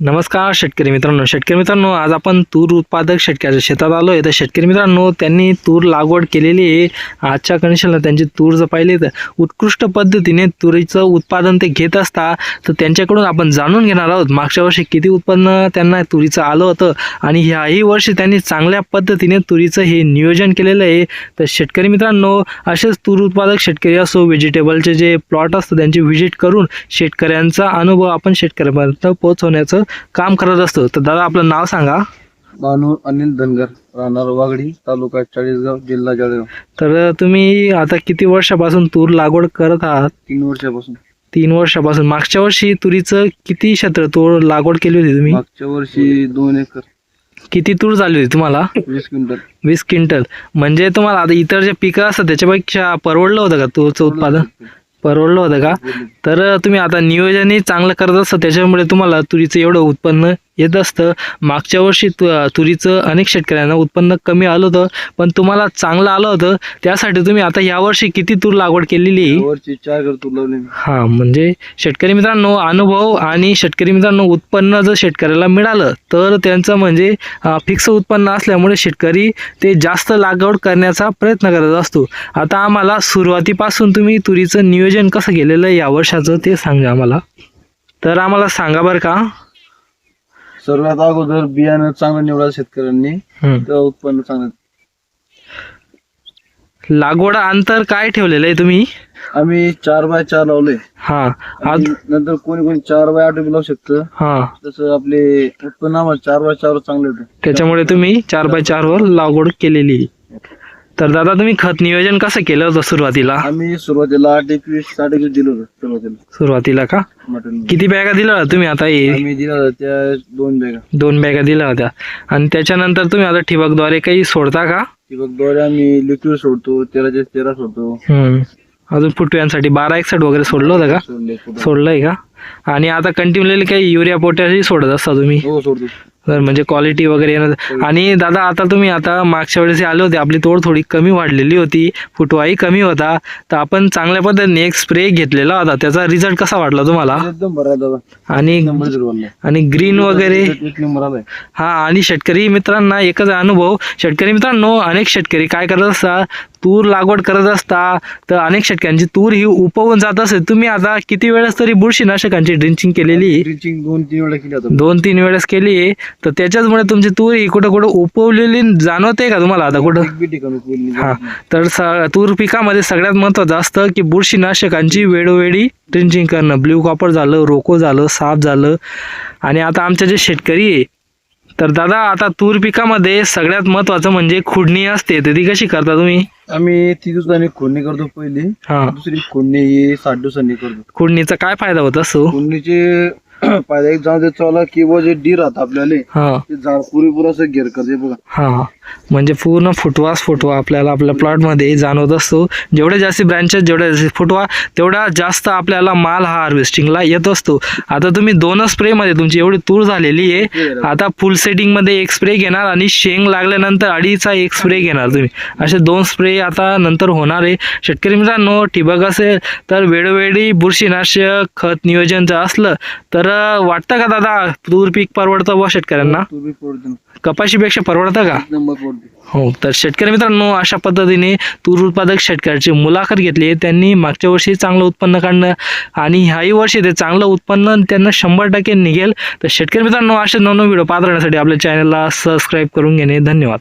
नमस्कार शेतकरी मित्रांनो. शेतकरी मित्रांनो आज आपण तूर उत्पादक शेतकऱ्याच्या शेतात आलो आहे तर शेतकरी मित्रांनो त्यांनी तूर लागवड केलेली आहे. आजच्या कंडिशनला त्यांची तूर जर पाहिली तर उत्कृष्ट पद्धतीने तुरीचं उत्पादन ते घेत असता तर त्यांच्याकडून आपण जाणून घेणार आहोत. मागच्या वर्षी किती उत्पन्न त्यांना तुरीचं आलं होतं आणि ह्याही वर्षी त्यांनी चांगल्या पद्धतीने तुरीचं हे नियोजन केलेलं आहे. तर शेतकरी मित्रांनो असेच तूर उत्पादक शेतकरी असो व्हेजिटेबलचे जे प्लॉट असतं त्यांची व्हिजिट करून शेतकऱ्यांचा अनुभव आपण शेतकऱ्यापर्यंत पोहोचवण्याचं काम करत असतो. तर दादा आपलं नाव सांगा. बानू अनिल धनगर राहणार वागडी तालुका चाळीसगाव जिल्हा जळगाव. तर तुम्ही आता किती वर्षापासून तूर लागवड करत आहात? तीन वर्षापासून. तीन वर्षापासून. मागच्या वर्षी तुरीचं किती क्षेत्र तूर लागवड केली होती तुम्ही? मागच्या वर्षी दोन एकर. किती तूर झाली होती तुम्हाला? वीस क्विंटल. वीस क्विंटल. म्हणजे तुम्हाला आता इतर जे पिकं असतात त्याच्यापेक्षा परवडलं होतं का तूरचं उत्पादन? परवडलं होतं का? तर तुम्ही आता नियोजनही चांगलं करत असतं त्याच्यामुळे तुम्हाला तुरीचं एवढं उत्पन्न येत असतं. मागच्या वर्षी तु तुरीचं अनेक शेतकऱ्यांना उत्पन्न कमी आलं होतं. पण तुम्हाला चांगलं आलं होतं. त्यासाठी तुम्ही आता यावर्षी किती तूर लागवड केलेली? हा म्हणजे शेतकरी मित्रांनो अनुभव आणि शेतकरी मित्रांनो उत्पन्न जर शेतकऱ्याला मिळालं तर त्यांचं म्हणजे फिक्स उत्पन्न असल्यामुळे शेतकरी ते जास्त लागवड करण्याचा प्रयत्न करत असतो. आता आम्हाला सुरुवातीपासून तुम्ही तुरीचं नियोजन कसं केलेलं आहे या वर्षाचं ते सांगा आम्हाला. तर आम्हाला सांगा बरं का. सर्वात अगोदर बियाणं चांगलं निवडा शेतकऱ्यांनी. तर उत्पन्न चांगलं. लागवड अंतर काय ठेवलेलं आहे तुम्ही? आम्ही चार बाय चार लावले हा आज आणि नंतर कोणी कोणी चार बाय आठ बी लावू शकतं. हा. तसं आपले उत्पन्न आम्हाला चार बाय चार चांगलं होतं त्याच्यामुळे तुम्ही चार बाय चार वर लागवड केलेली आहे. तर दादा तुम्ही खत नियोजन कसं केलं होतं सुरुवातीला? आम्ही सुरुवातीला आठ एकवीस साठ एकवीस दिलं होतं सुरुवातीला. सुरुवातीला का? किती बॅगा दिल्या होत्या तुम्ही आता हे? आम्ही दिला होता त्या दोन बॅगा. दोन बॅगा दिल्या होत्या. आणि त्याच्यानंतर तुम्ही आता ठिबकद्वारे काही सोडता का? ठिबकद्वारे आम्ही लिक्विड सोडतो तेराचे तेरा सोडतो. हम्म. अजून फुटव्यांसाठी बारा एकसठ वगैरे सोडलं होतं का? सोडले. सोडलंय का? आणि आता कंटिन्युअली काही युरिया पोटॅशही सोडत असता तुम्ही? हो सोडतो. तर म्हणजे क्वालिटी वगैरे येणं आणि दादा आता तुम्ही आता मागच्या वेळेस आले होते. आपली तोड थोडी कमी वाढलेली होती. फुटवाही कमी होता. तर आपण चांगल्या पद्धतीने एक स्प्रे घेतलेला होता. त्याचा रिझल्ट कसा वाटला तुम्हाला? एकदम बरं आहे दादा. आणि आणि ग्रीन वगैरे? एक नंबर आलाय. हा आणि शेतकरी मित्रांना एकच अनुभव. शेतकरी मित्रांनो अनेक शेतकरी काय करत असतात? तूर लागवड करत असता तर अनेक शेतकऱ्यांची तूर ही उपवून जात असेल तुम्ही आता किती वेळेस तरी बुरशीनाशकांची ड्रिंचिंग केलेली? ड्रिचिंग दोन तीन वेळा केली दोन तीन वेळेस केली. तर त्याच्याचमुळे तुमची तूर ही कुठं कुठं उपवलेली जाणवते का तुम्हाला आता कुठं? हा. तर स- तूर पिकामध्ये सगळ्यात महत्त्वाचं असतं की बुरशीनाशकांची वेळोवेळी ड्रिंचिंग करणं. ब्ल्यू कॉपर झालं रोको झालं साप झालं. आणि आता आमचे जे शेतकरी आहे तर दादा आता तूर पिकामध्ये सगळ्यात महत्त्वाचं म्हणजे खुडणी असते. तर ती कशी करता तुम्ही? आम्ही तीस दिवसांनी खोडणी करतो पहिली. हा. दुसरी खोडणी ही साठ दिवसांनी करतो. खुडणीचा काय फायदा होत असतो? खोडणीचे फायदा एक जाऊ चला की बुवा जे डी राहत आपल्याला हा. ते झाड पुरेपूर असं घेर करते बघा. हा. म्हणजे पूर्ण फुटवाच फुटवा आपल्याला आपल्या प्लॉटमध्ये जाणवत असतो. जेवढे जास्त ब्रँचेस जेवढे जास्त फुटवा तेवढा जास्त आपल्याला माल हा हार्वेस्टिंगला येत असतो. आता तुम्ही दोनच स्प्रेमध्ये तुमची एवढी तूर झालेली आहे. आता फुल सेटिंगमध्ये एक स्प्रे घेणार आणि शेंग लागल्यानंतर अडीचा एक स्प्रे घेणार तुम्ही. असे दोन स्प्रे आता नंतर होणार आहे. शेतकरी मित्रांनो ठिबक असेल तर वेळोवेळी बुरशीनाशक खत नियोजन जर असलं तर वाटतं का दादा? तूर पीक परवडतं बुवा शेतकऱ्यांना? कपाशीपेक्षा परवडतं का? हो तर शेतकरी मित्रांनो अशा पद्धतीने तूर उत्पादक शेतकऱ्याची मुलाखत घेतली आहे. त्यांनी मागच्या वर्षी चांगलं उत्पन्न काढणं आणि ह्याही वर्षी ते चांगलं उत्पन्न त्यांना शंभर टक्के निघेल. तर शेतकरी मित्रांनो असे नवनवीन व्हिडिओ पाहत राहण्यासाठी आपल्या चॅनलला सबस्क्राईब करून घेणे. धन्यवाद.